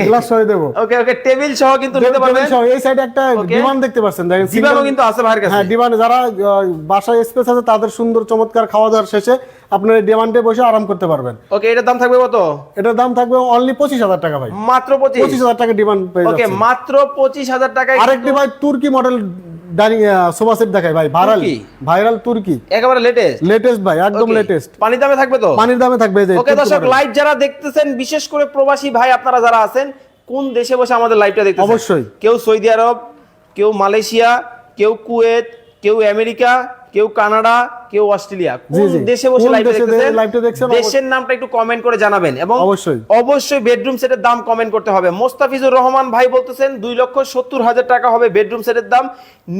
গ্লাস সহ দেব। ওকে ওকে টেবিল সহ কিন্তু নিতে পারবেন। সহ এই সাইডে একটা ডিমান ডিমান্ড দেখতে পাচ্ছেন। দেখেন দিবানও কিন্তু আছে ভাইয়ের কাছে। হ্যাঁ ডিমান্ড যারা বাসায় স্পেস আছে তাদের সুন্দর চমৎকার খাওয়া দাওয়ার শেষে আপনার ডিমান্ডে বসে আরাম করতে পারবেন। ওকে এটার দাম থাকবে কত? এটার দাম থাকবে অনলি পঁচিশ হাজার টাকা ভাই। মাত্র পঁচিশ? পঁচিশ হাজার টাকা ডিমান্ড পেয়ে ওকে মাত্র পঁচিশ হাজার টাকায় আরেকটি ভাই তুর্কি মডেল ডাইনিং সোফা সেট দেখায় ভাই ভাইরাল? ভাইরাল তুর্কি। একেবারে লেটেস্ট লেটেস্ট ভাই একদম লেটেস্ট পানি দামে থাকবে তো? পানির দামে থাকবে এই যে ওকে দর্শক লাইভ যারা দেখতেছেন বিশেষ করে প্রবাসী ভাই আপনারা যারা আছেন কোন দেশে বসে আমাদের লাইভটা দেখতেছেন? অবশ্যই। কেউ সৌদি আরব কেউ মালয়েশিয়া কেউ কুয়েত কেউ আমেরিকা কেউ কানাডা কেউ অস্ট্রেলিয়া। কোন দেশে বসে কোন লাইভ দেখতেছেন? live-টা দেখছেন, দেশের নামটা একটু কমেন্ট করে জানাবেন এবং অবশ্যই। অবশ্যই বেডরুম সেটের দাম কমেন্ট করতে হবে। মোস্তাফিজুর রহমান ভাই বলতেছেন দুই লক্ষ সত্তর হাজার টাকা হবে বেডরুম সেটের দাম।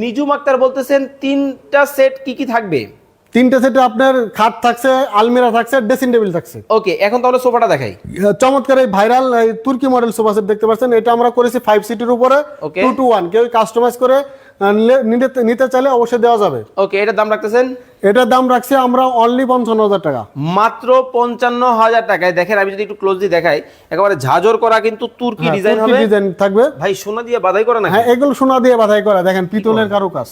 নিজুম আক্তার বলতেছেন তিনটা সেট কি কি থাকবে? তিনটা সেটে আপনার খাট থাকছে আলমিরা থাকছে ড্রেসিং টেবিল থাকছে। ওকে এখন তাহলে সোফাটা দেখাই। চমৎকার এই ভাইরাল এই তুর্কি মডেল সোফা সেট দেখতে পাচ্ছেন। এটা আমরা করেছি ফাইভ সিটের উপরে. টু টু ওয়ান কেউ কাস্টমাইজ করে নিতে চাইলে অবশ্যই দেওয়া যাবে। ওকে এটার দাম রাখতেছেন? এটার দাম রাখছি আমরা অনলি পঞ্চান্ন হাজার টাকা। মাত্র পঞ্চান্ন হাজার টাকায়। দেখেন আমি যদি একটু ক্লোজলি দেখাই একেবারে ঝাঁঝর করা কিন্তু তুর্কি ডিজাইন হবে। ডিজাইন থাকবে। ভাই সোনা দিয়ে বাধাই করা না হ্যাঁ এগুলো সোনা দিয়ে বাধাই করা। দেখেন পিতলের কারুকাজ.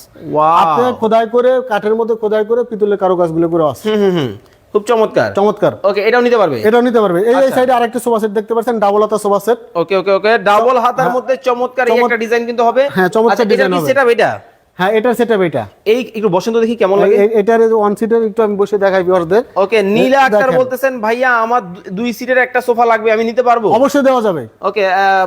আপনি খোদাই করে কাঠের মধ্যে খোদাই করে পিতলের কারুকাজগুলো করে আছে হুম হুম। খুব চমৎকার। চমৎকার। ওকে এটাও নিতে পারবে? এটাও নিতে পারবে। এই এই সাইডে আরেকটা সোফা সেট দেখতে পাচ্ছেন ডাবল হাতা sofa set okay okay okay double হাতার মধ্যে চমৎকার একটা ডিজাইন কিন্তু হবে। হ্যাঁ, চমৎকার আচ্ছা, এটা design কি হবে। সেটআপ এটা? হ্যাঁ এটা সেটা এটা। এই একটু বসেন তো দেখি কেমন লাগে। এটার ওয়ান সিটের একটু আমি বসে দেখাই বিয়ারদের ওকে নীলা আক্তার বলতেছেন ভাইয়া আমার দুই সিটের একটা সোফা লাগবে আমি নিতে পারব? অবশ্যই দেওয়া যাবে। ওকে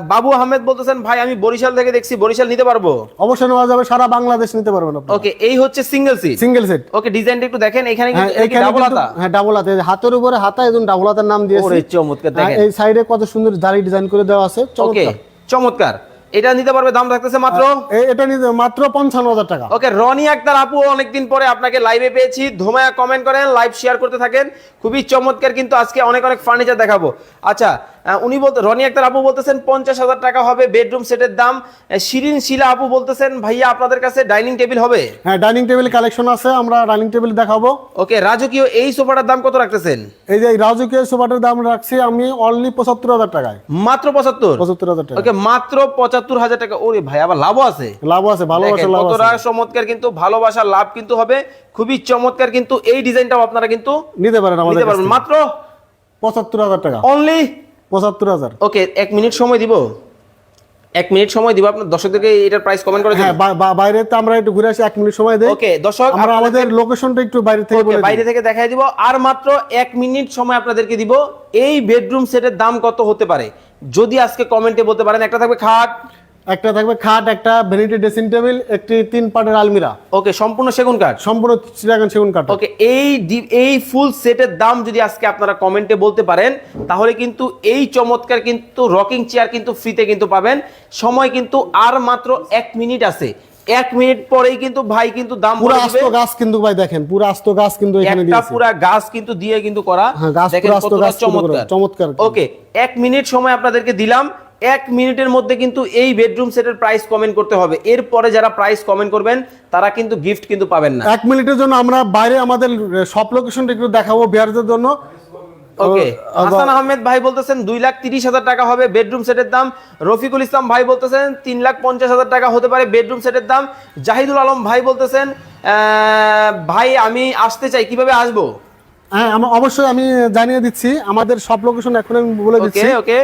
বাবু আহমেদ বলতেছেন ভাই আমি বরিশাল থেকে দেখছি বরিশাল নিতে পারব? অবশ্যই নেওয়া যাবে সারা বাংলাদেশ নিতে পারবেন আপনি ওকে এই হচ্ছে single seat single set okay ডিজাইনটা একটু দেখেন এখানে হ্যাঁ কিন্তু ডাবল কিন্তু- হাতা? হ্যাঁ ডাবল হাতে। হাতের উপরে হাতা এবং ডাবল হাতার নাম দিয়েছি। ওরে চমৎকার আর দেখেন। এই সাইডে কত সুন্দর জালি ডিজাইন করে দেওয়া আছে। চমৎকার। চমৎকার। এটা নিতে পারবে দাম থাকতেছে মাত্র? এটা নিতে মাত্র পঞ্চান্ন হাজার টাকা। ওকে রনি আক্তার আপু অনেকদিন পরে আপনাকে লাইভে পেয়েছি। ধোমায়া কমেন্ট করেন লাইভ শেয়ার করতে থাকেন। খুবই চমৎকার কিন্তু আজকে অনেক অনেক ফার্নিচার দেখাবো। আচ্ছা উনি বলতে রনি আক্তার আপু বলতেছেন পঞ্চাশ হাজার টাকা হবে বেডরুম সেটের দাম। শিরিন শিলা আপু বলতেছেন ভাইয়া আপনাদের কাছে ডাইনিং টেবিল হবে? হ্যাঁ ডাইনিং টেবিল কালেকশন আছে আমরা ডাইনিং টেবিল দেখাবো। ওকে রাজকীয় এই সোফাটার দাম কত রাখতেছেন? এই যে রাজকীয় সোফাটার দাম রাখছি আমি অনলি পঁচাত্তর হাজার টাকায়। মাত্র পঁচাত্তর? পঁচাত্তর হাজার টাকা। ওকে মাত্র পঁচাত্তর হাজার টাকা। ওরে ভাই আবার লাভও আছে। লাভ আছে ভালোবাসা লাভ কতটা চমৎকার কিন্তু ভালোবাসার লাভ কিন্তু হবে। খুবই চমৎকার কিন্তু এই ডিজাইনটাও আপনারা কিন্তু নিতে পারেন আমাদের। মাত্র পঁচাত্তর হাজার টাকা। অনলি পঁচাত্তর হাজার। ওকে এক মিনিট সময় দিব? এক মিনিট সময় দিব আপনার দর্শকদেরকে এটার প্রাইস কমেন্ট করে হ্যাঁ বাইরে তো আমরা একটু ঘুরে আসি এক মিনিট সময় দেই। ওকে দর্শক আমরা আমাদের লোকেশনটা একটু বাইরে থেকে বলে বাইরে থেকে দেখাই দিব। আর মাত্র এক মিনিট সময় আপনাদেরকে দিব। এই বেডরুম সেটের দাম কত হতে পারে? যদি আজকে কমেন্টে বলতে পারেন একটা থাকবে খাট। একটা থাকবে খাট একটা ভ্যানিটি ড্রেসিং টেবিল একটি তিন পাটের আলমিরা। ওকে সম্পূর্ণ সেগুন কাঠ? সম্পূর্ণ চিরাগান সেগুন কাঠ। ওকে এই এই ফুল সেটের দাম যদি আজকে আপনারা কমেন্টে বলতে পারেন তাহলে কিন্তু এই চমৎকার কিন্তু রকিং চেয়ার কিন্তু ফ্রিতে কিন্তু পাবেন। সময় কিন্তু আর মাত্র এক মিনিট আছে। এক মিনিট পরেই কিন্তু ভাই কিন্তু দাম পুরো আস্ত গাছ কিন্তু ভাই দেখেন পুরো আস্ত গাছ কিন্তু এখানে একটা দিয়েছে। পুরা গাছ কিন্তু দিয়ে কিন্তু করা। হ্যাঁ, দেখেন পুরো আস্ত কতটা গাছ কিন্তু করা। চমৎকার। ওকে এক মিনিট সময় আপনাদেরকে দিলাম। এক মিনিটের মধ্যে কিন্তু এই বেডরুম সেটের প্রাইস কমেন্ট করতে হবে। এরপরে যারা প্রাইস কমেন্ট করবেন তারা কিন্তু গিফট কিন্তু পাবেন না। এক মিনিটের জন্য আমরা বাইরে আমাদের সব লোকেশনটা একটু দেখাবো বিহারদের জন্য। ওকে হাসান আহমেদ ভাই বলতেছেন দুই লাখ তিরিশ হাজার টাকা হবে বেডরুম সেটের দাম। রফিকুল ইসলাম ভাই বলতেছেন তিন লাখ পঞ্চাশ হাজার টাকা হতে পারে বেডরুম সেটের দাম। জাহিদুল আলম ভাই বলতেছেন ভাই আমি আসতে চাই কীভাবে আসব? হ্যাঁ অবশ্যই আমি জানিয়ে দিচ্ছি আমাদের সব লোকেশন এখন আমি বলে দিচ্ছি। ওকে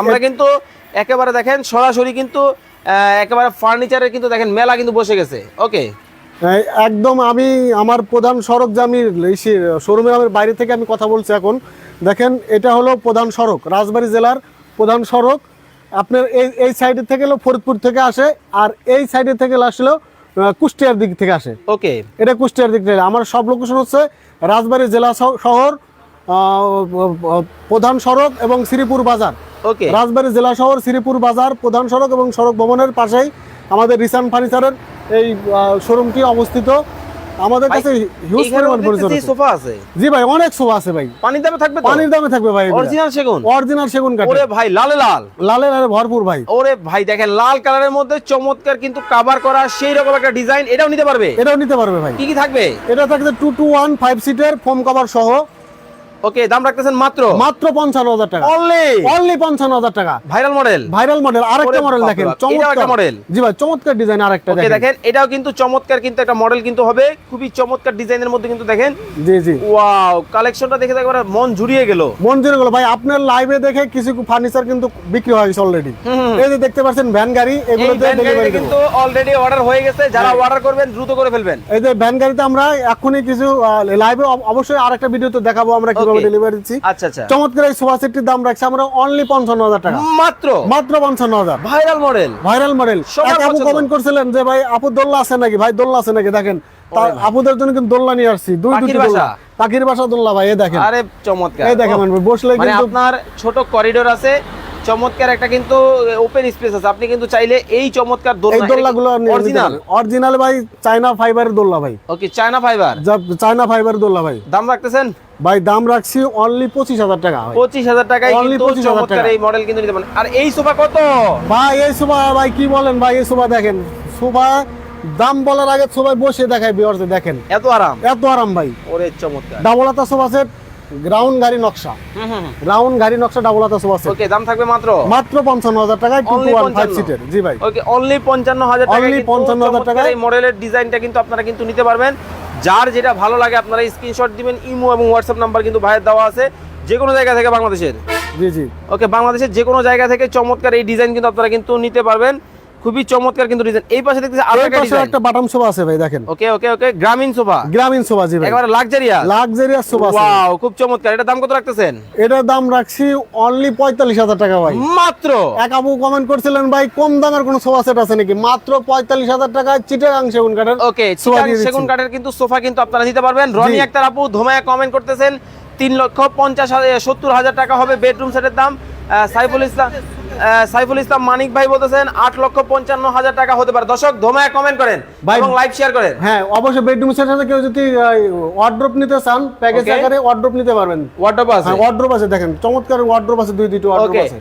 আমরা কিন্তু একেবারে দেখেন সরাসরি কিন্তু একেবারে ফার্নিচারের কিন্তু দেখেন মেলা কিন্তু বসে গেছে। ওকে একদম আমি আমার প্রধান সড়ক যে আমি শোরুমের আমার বাইরে থেকে আমি কথা বলছি এখন দেখেন এটা হলো প্রধান সড়ক রাজবাড়ী জেলার প্রধান সড়ক। আপনার এই এই সাইডের থেকে হলো ফরিদপুর থেকে আসে আর এই সাইডের থেকে আসলেও আহ, কুষ্টিয়ার দিক থেকে আসে। ওকে এটা কুষ্টিয়ার দিক থেকে আমার সব লোকেশন হচ্ছে রাজবাড়ী জেলা শহর প্রধান সড়ক এবং শ্রীপুর বাজার। ওকে। রাজবাড়ী জেলা শহর শ্রীপুর বাজার প্রধান সড়ক এবং সড়ক ভবনের পাশেই আমাদের রিসান ফার্নিচারের এই শোরুমটি অবস্থিত। আমাদের কাছে হিউজ পরিমাণ পরিচিত আছে। সোফা আছে। জি ভাই অনেক শোভা আছে ভাই। পানির দামে থাকবে পানির দামে থাকবে ভাই অরিজিনাল সেগুন? অরিজিনাল সেগুন কাঠ ওরে ভাই লালে লাল। লালের আরে ভরপুর ভাই। ওরে ভাই দেখেন লাল কালারের মধ্যে চমৎকার কিন্তু কাভার করা সেই রকম একটা ডিজাইন এটাও নিতে পারবে? এটাও নিতে পারবে ভাই। কি কি থাকবে? এটা থাকবে টু টু ওয়ান ফাইভ সিটের ফোম কভার সহ। ওকে দাম রাখতেছেন মাত্র? মাত্র পঞ্চান্ন হাজার টাকা। অনলি অনলি পঞ্চান্ন হাজার টাকা। ভাইরাল মডেল ভাইরাল মডেল আরেকটা মডেল দেখেন চমৎকার। model। জি ভাই চমৎকার ডিজাইন আরেকটা ওকে দেখেন। দেখেন এটাও কিন্তু চমৎকার কিন্তু একটা মডেল কিন্তু হবে। খুবই চমৎকার ডিজাইনের মধ্যে কিন্তু দেখেন। জি জি। ওয়াও কালেকশনটা দেখে তো মন জুড়িয়ে গেল। মন্দিরগুলো। ভাই আপনার লাইভে দেখে কিছু ফার্নিচার কিন্তু বিক্রি হয়ে গেছে অলরেডি এই যে দেখতে পাচ্ছেন ভ্যান গাড়ি ডেলিভারি কিন্তু অলরেডি অর্ডার হয়ে গেছে। যারা অর্ডার করবেন দ্রুত করে ফেলবেন। এই যে ভ্যান গাড়িতে আমরা এখনই কিছু লাইভে অবশ্যই আরেকটা ভিডিওতে দেখাবো আমরা কীভাবে ডেলিভারি দিচ্ছি। আচ্ছা আচ্ছা। চমৎকার এই সোফা সেটটির দাম রাখছি আমরা অনলি পঞ্চান্ন হাজার টাকা। মাত্র? মাত্র পঞ্চান্ন হাজার। ভাইরাল মডেল ভাইরাল মডেল আপু কমেন্ট করছিলেন যে ভাই আপু দোল্লা আছে নাকি? ভাই দোল্লা আছে নাকি? দেখেন আপুদের জন্য কিন্তু দোল্লা নিয়ে আসছি। দুই দুটি দোল্লা? পাখির বাসা দোল্লা ভাই এ দেখেন। আরে চমৎকার। এই দেখেন বসলে মানে কিন্তু আপনার ছোট করিডোর আছে চমৎকার একটা কিন্তু ওপেন স্পেস আছে। আপনি কিন্তু চাইলে এই চমৎকার এই দোল্লাগুলো অরিজিনাল অরিজিনাল ভাই চায়না ফাইবারের দোল্লা ভাই। ওকে চায়না ফাইবার চায়না ফাইবারের দোল্লা ভাই। দাম রাখতেছেন? ভাই দাম রাখছি অনলি পঁচিশ হাজার টাকা পঁচিশ হাজার টাকায় অনলি কিন্তু 25,000 টাকা। এই মডেল কিন্তু নিতে পারেন। আর এই সোফা কত? ভাই এই সোফা ভাই কি বলেন? ভাই এই সোফা দেখেন। সোফা দাম বলার আগে সবাই বসে দেখায় বিয়ার্সে দেখেন। এত আরাম। এত আরাম ভাই। ওরে চমৎকার। ডাবল হাতা সোফা সেট গ্রাউন্ড গাড়ি নকশা। গ্রাউন্ড গাড়ি নকশা ডাবল হাতা সোফা ওকে দাম থাকবে মাত্র? মাত্র পঞ্চান্ন হাজার টাকায় two Only two one five 55 সিটের জি ভাই। ওকে অনলি পঞ্চান্ন হাজার টাকা Only 55,000 টাকায়। এই মডেলের ডিজাইনটা কিন্তু আপনারা কিন্তু নিতে পারবেন। যার যেটা ভালো লাগে আপনারা স্ক্রিনশট দিবেন ইমো এবং হোয়াটসঅ্যাপ নাম্বার কিন্তু ভাইয়ের দেওয়া আছে যে কোনো জায়গা থেকে বাংলাদেশের। জি জি। ওকে বাংলাদেশের যে কোনো জায়গা থেকে চমৎকার এই ডিজাইন কিন্তু আপনারা কিন্তু নিতে পারবেন। খুবই চমৎকার কিন্তু ডিজাইন এই পাশে দেখতেছি আরও একটা ডিজাইন একটা বাটাম সোফা আছে ভাই দেখেন। ওকে ওকে ওকে গ্রামীণ সোফা গ্রামীণ সোফা জি ভাই। একেবারে লাক্সারিয়াস লাক্সারিয়াস সোফা আছে। ওয়াও খুব চমৎকার। এটা দাম কত রাখতেছেন? এটার দাম রাখছি অনলি পঁয়তাল্লিশ হাজার টাকা ভাই। মাত্র? এক আপু কমেন্ট করছিলেন ভাই কম দামের কোনো সোফা সেট আছে নাকি? মাত্র পঁয়তাল্লিশ হাজার টাকায় চিটাগাং সেগুন কাঠের ওকে দিয়ে সেগুন। কাঠের কিন্তু সোফা কিন্তু আপনারা নিতে পারবেন। রনি। আক্তার আপু ধোমায়া কমেন্ট করতেছেন তিন লক্ষ পঞ্চাশ হাজার সত্তর হাজার টাকা হবে বেডরুম সেটের দাম। সাইফুল ইসলাম সাইফুল ইসলাম মানিক ভাই বলতেছেন আট লক্ষ পঞ্চান্ন হাজার টাকা হতে পারে। দর্শক ধোমায় কমেন্ট করেন এবং লাইভ শেয়ার করেন। হ্যাঁ অবশ্যই বেডরুম সেট সাথে কেউ যদি ওয়ার্ড্রপ নিতে চান প্যাকেজ. আকারে ওয়ার্ড্রপ নিতে পারবেন। ওয়ার্ড্রপ আছে? হ্যাঁ ওয়ার্ড্রপ আছে দেখেন চমৎকার ওয়ার্ড্রপ আছে দুই দুটো ওয়ার্ড্রপ আছে।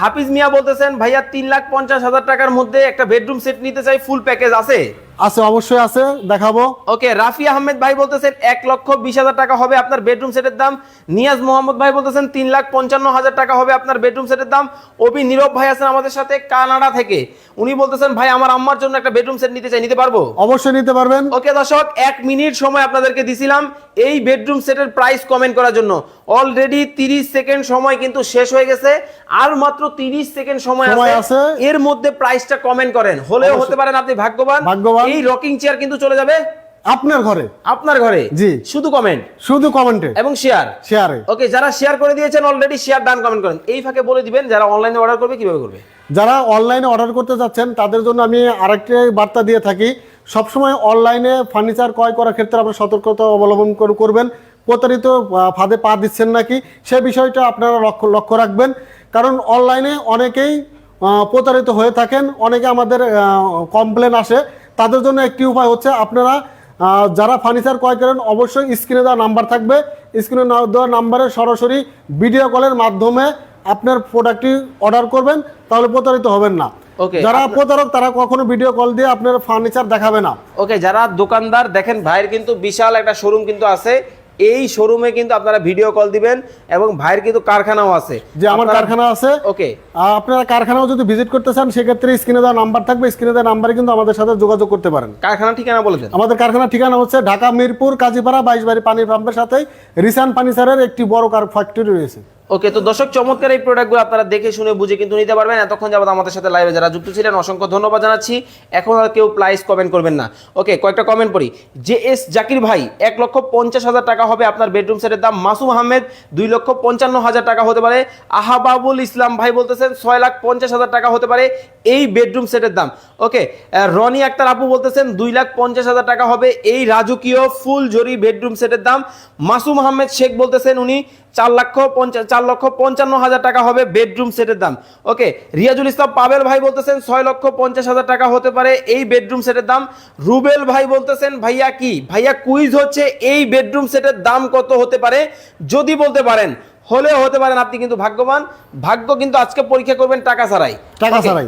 হাফিজ মিয়া বলতেছেন ভাইয়া তিন লাখ পঞ্চাশ হাজার টাকার মধ্যে একটা বেডরুম সেট নিতে চাই ফুল প্যাকেজ আছে? আছে অবশ্যই আছে দেখাবো। ওকে রাফি আহমেদ ভাই বলতেছেন এক লক্ষ বিশ হাজার টাকা হবে আপনার বেডরুম সেটের দাম। নিয়াজ মোহাম্মদ ভাই বলতেছেন তিন লাখ পঞ্চান্ন হাজার টাকা হবে আপনার বেডরুম সেটের দাম। অভি নীরব ভাই আছেন আমাদের সাথে কানাডা থেকে। উনি বলতেছেন ভাই আমার আম্মার জন্য একটা বেডরুম সেট নিতে চাই নিতে পারব? অবশ্যই নিতে পারবেন। ওকে দর্শক এক মিনিট সময় আপনাদেরকে দিছিলাম এই বেডরুম সেটের প্রাইস কমেন্ট করার জন্য। অলরেডি তিরিশ সেকেন্ড সময় কিন্তু শেষ হয়ে গেছে। আর মাত্র তিরিশ সেকেন্ড সময় আছে। এর মধ্যে প্রাইসটা কমেন্ট করেন। হলেও হতে পারেন আপনি ভাগ্যবান। ভাগ্যবান। এই রকিং চেয়ার কিন্তু চলে যাবে আপনার ঘরে। আপনার ঘরে। জি। শুধু কমেন্ট শুধু কমেন্টে এবং শেয়ার শেয়ারে ওকে যারা শেয়ার করে দিয়েছেন অলরেডি শেয়ার ডান কমেন্ট করেন। এই ফাঁকে বলে দিবেন যারা অনলাইনে অর্ডার করবে কীভাবে করবে? যারা অনলাইনে অর্ডার করতে যাচ্ছেন তাদের জন্য আমি আরেকটি বার্তা দিয়ে থাকি। সবসময় অনলাইনে ফার্নিচার ক্রয় করার ক্ষেত্রে আপনার সতর্কতা অবলম্বন করবেন। প্রতারিত ফাঁদে পা দিচ্ছেন নাকি? সে বিষয়টা আপনারা লক্ষ্য লক্ষ্য রাখবেন। কারণ অনলাইনে অনেকেই প্রতারিত হয়ে থাকেন। অনেকে আমাদের কমপ্লেন আসে। তাদের জন্য একটি উপায় হচ্ছে আপনারা যারা ফার্নিচার ক্রয় করেন অবশ্যই স্ক্রিনে দেওয়া নাম্বার থাকবে। স্ক্রিনে দেওয়া নাম্বারে সরাসরি ভিডিও কলের মাধ্যমে আপনার প্রোডাক্টটি অর্ডার করবেন। তাহলে প্রতারিত হবেন না। যারা প্রতারক তারা কখনো ভিডিও কল দিয়ে আপনার ফার্নিচার দেখাবে না। ওকে যারা দোকানদার দেখেন ভাইয়ের কিন্তু বিশাল একটা শোরুম কিন্তু আছে। এই শোরুমে কিন্তু আপনারা ভিডিও কল দিবেন এবং ভাইয়ের কিন্তু কারখানাও আছে। যে আমার কারখানা আছে। ওকে আপনারা কারখানাও যদি ভিজিট করতে চান সেক্ষেত্রে স্ক্রিনে দেওয়া নাম্বার থাকবে স্ক্রিনে দেওয়া নাম্বারে কিন্তু আমাদের সাথে যোগাযোগ করতে পারেন। কারখানা ঠিকানা বলে দেন। আমাদের কারখানা ঠিকানা হচ্ছে ঢাকা মিরপুর কাজীপাড়া বাইশ বাড়ি পানির পাম্পের সাথে রিসান ফার্নিচারের একটি বড় কার ফ্যাক্টরি রয়েছে। ওকে তো দর্শক, চমৎকার এই প্রোডাক্টগুলো আপনারা দেখে শুনে বুঝে কিন্তু নিতে পারবেন। এতক্ষণ যাবত আমাদের সাথে লাইভে যারা যুক্ত ছিলেন, অসংখ্য ধন্যবাদ জানাচ্ছি। এখন আর কেউ প্রাইস কমেন্ট করবেন না। ওকে কয়েকটা কমেন্ট পড়ি। জে এস জাকির ভাই, এক লক্ষ পঞ্চাশ হাজার টাকা হবে আপনার বেডরুম সেটের দাম। মাসুম আহমেদ, দুই লক্ষ পঞ্চান্ন হাজার টাকা হতে পারে। আহাবাবুল ইসলাম ভাই বলতেছেন, ছয় লাখ পঞ্চাশ হাজার টাকা হতে পারে এই বেডরুম সেটের দাম। ওকে রনি আক্তার আপু বলতেছেন, দুই লাখ পঞ্চাশ হাজার টাকা হবে এই রাজকীয় ফুল জরি বেডরুম সেটের দাম। মাসুম আহমেদ শেখ বলতেছেন উনি চার লক্ষ পঞ্চাশ চার লক্ষ পঞ্চান্ন হাজার টাকা হবে বেডরুম সেটের দাম। ওকে রিয়াজুল ইসলাম পাবেল ভাই বলতেছেন ছয় লক্ষ পঞ্চাশ হাজার টাকা হতে পারে এই বেডরুম সেটের দাম। রুবেল ভাই বলতেছেন ভাইয়া কি? ভাইয়া কুইজ হচ্ছে এই বেডরুম সেটের দাম কত হতে পারে? যদি বলতে পারেন হলেও হতে পারেন আপনি কিন্তু ভাগ্যবান। ভাগ্য কিন্তু আজকে পরীক্ষা করবেন টাকা ছাড়াই। টাকা ছাড়াই,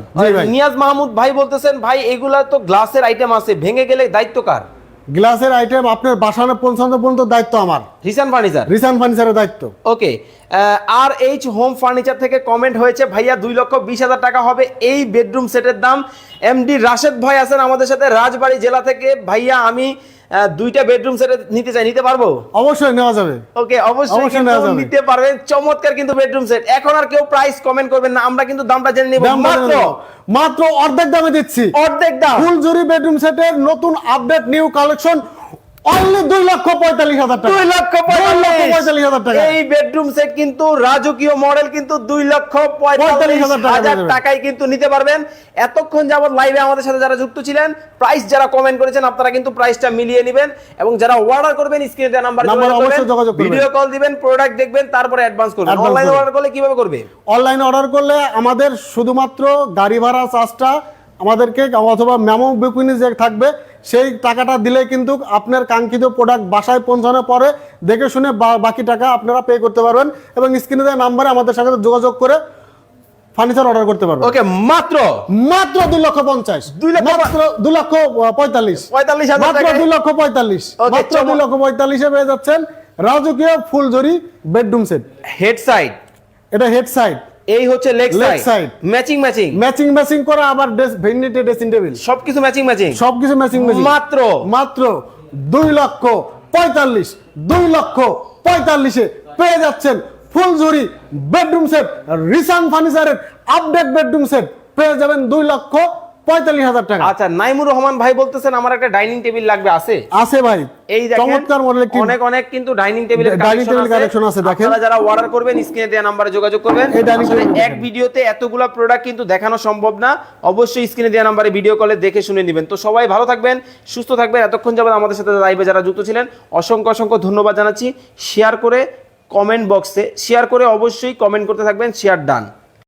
নিয়াজ মাহমুদ ভাই বলতেছেন ভাই এগুলা তো গ্লাসের আইটেম আছে ভেঙে গেলে দায়িত্ব কার? গ্লাসের আইটেম আপনার বাসানো পৌঁছানো পর্যন্ত দায়িত্ব আমার। রিসান ফার্নিচার রিসান ফার্নিচারের দায়িত্ব। Okay R H home furniture থেকে কমেন্ট হয়েছে ভাইয়া দুই লক্ষ বিশ হাজার টাকা হবে। এই বেডরুম সেটের দাম এমডি রাশেদ ভাই আছেন আমাদের সাথে রাজবাড়ি জেলা থেকে। ভাইয়া আমি দুইটা বেডরুম সেট নিতে চাই নিতে পারব? অবশ্যই নেওয়া যাবে। ওকে অবশ্যই কিন্তু নিতে পারবেন। চমৎকার কিন্তু বেডরুম সেট এখন আর কেউ প্রাইস কমেন্ট করবেন না। আমরা কিন্তু দামটা জেনে নিব। মাত্র মাত্র অর্ধেক দামে দিচ্ছি। অর্ধেক দাম। ফুল জুরি বেডরুম সেটের নতুন আপডেট নিউ কালেকশন অনলি দুই লক্ষ পঁয়তাল্লিশ হাজার টাকা। দুই লক্ষ পঁয়তাল্লিশ। হাজার টাকা। এই বেডরুম সেট কিন্তু রাজকীয় মডেল কিন্তু দুই লক্ষ পঁয়তাল্লিশ পঁয়তাল্লিশ হাজার টাকা হাজার দেবেন। টাকায় কিন্তু নিতে পারবেন। এতক্ষণ যাবত লাইভে আমাদের সাথে যারা যুক্ত ছিলেন প্রাইস যারা কমেন্ট করেছেন আপনারা কিন্তু প্রাইসটা মিলিয়ে নেবেন এবং যারা অর্ডার করবেন স্ক্রিনে দেওয়া নাম্বার যোগাযোগ ভিডিও কল দিবেন প্রোডাক্ট দেখবেন তারপরে অ্যাডভান্স করবেন। অনলাইনে অর্ডার করলে কীভাবে করবে? অনলাইনে অর্ডার করলে আমাদের শুধুমাত্র গাড়ি ভাড়া চার্জটা আমাদেরকে অথবা মেমো বুকিনি যে থাকবে সেই টাকাটা দিলে কিন্তু আপনার কাঙ্ক্ষিত প্রোডাক্ট বাসায় পৌঁছানোর পরে দেখে শুনে বাকি টাকা আপনারা পে করতে পারবেন এবং স্ক্রিনে দেওয়া নাম্বারে আমাদের সাথে যোগাযোগ করে ফার্নিচার অর্ডার করতে পারবেন। ওকে মাত্র? মাত্র দুই লক্ষ পঞ্চাশ। দুই লক্ষ মাত্র দুই লক্ষ পঁয়তাল্লিশ। পঁয়তাল্লিশ মাত্র দুই লক্ষ পঁয়তাল্লিশ। মাত্র দুই লক্ষ পঁয়তাল্লিশে পেয়ে যাচ্ছেন রাজকীয় ফুলজরি বেডরুম সেট হেড সাইড এটা হেড সাইড এই হচ্ছে leg side matching matching matching matching করা আবার ভেনিটি ড্রেসিং টেবিল সবকিছু ম্যাচিং ম্যাচিং সবকিছু ম্যাচিং ম্যাচিং মাত্র। মাত্র দুই লক্ষ পঁয়তাল্লিশ দুই লক্ষ পঁয়তাল্লিশে পেয়ে যাচ্ছেন ফুলঝুরি বেডরুম সেট রিসান ফার্নিচারের আপডেট বেডরুম সেট পেয়ে যাবেন দুই লক্ষ পঁয়তাল্লিশ হাজার টাকা। আচ্ছা নাইমুর রহমান ভাই বলতেছেন আমার একটা ডাইনিং টেবিল লাগবে আছে? আছে ভাই। এই চমৎকার মডেল অনেক অনেক কিন্তু ডাইনিং টেবিলের Dining table collection আছে, দেখেন। আপনারা যারা অর্ডার করবেন স্ক্রিনে দেওয়া নম্বরে যোগাযোগ করবেন। আসলে এক ভিডিওতে এতগুলা প্রোডাক্ট কিন্তু দেখানো সম্ভব না। অবশ্যই স্ক্রিনে দেওয়া নম্বরে ভিডিও কলে দেখে শুনে নেবেন। তো সবাই ভালো থাকবেন সুস্থ থাকবেন। এতক্ষণ যাবেন আমাদের সাথে লাইভে যারা যুক্ত ছিলেন অসংখ্য অসংখ্য ধন্যবাদ জানাচ্ছি। শেয়ার করে কমেন্ট বক্সে শেয়ার করে অবশ্যই কমেন্ট করতে থাকবেন। Share done